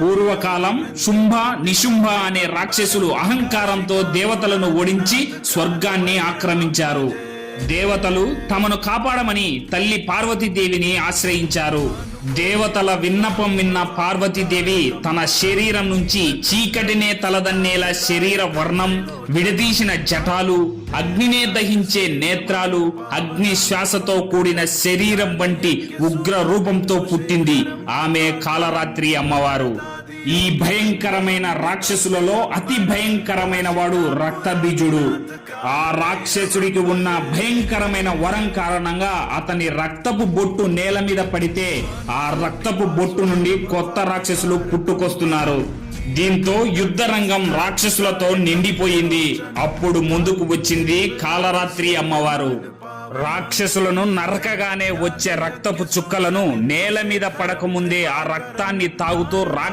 పూర్వకాలం శుంభ నిశుంభ అనే రాక్షసులు అహంకారంతో దేవతలను ఓడించి స్వర్గాన్ని ఆక్రమించారు. దేవతలు తమను కాపాడమని తల్లి పార్వతీదేవిని ఆశ్రయించారు. దేవతల విన్నపం విన్న పార్వతీదేవి తన శరీరం నుంచి చీకటినే తలదన్నేలా శరీర వర్ణం విడదీసిన జటాలు అగ్నినే దహించే నేత్రాలు అగ్ని శ్వాసతో కూడిన శరీరం వంటి ఉగ్ర రూపంతో పుట్టింది. ఆమె కాలరాత్రి అమ్మవారు. ఈ భయంకరమైన రాక్షసులలో అతి భయంకరమైన వాడు రక్తబీజుడు. ఆ రాక్షసుడికి ఉన్న భయంకరమైన వరం కారణంగా అతని రక్తపు బొట్టు నేల మీద పడితే ఆ రక్తపు బొట్టు నుండి కొత్త రాక్షసులు పుట్టుకొస్తున్నారు. దీంతో యుద్ధ రంగం రాక్షసులతో నిండిపోయింది. అప్పుడు ముందుకు వచ్చింది కాలరాత్రి అమ్మవారు. రాక్షసులను నరకగానే వచ్చే రక్తపు చుక్కలను నేల మీద పడకముందే ఆ రక్తాన్ని తాగుతూ రా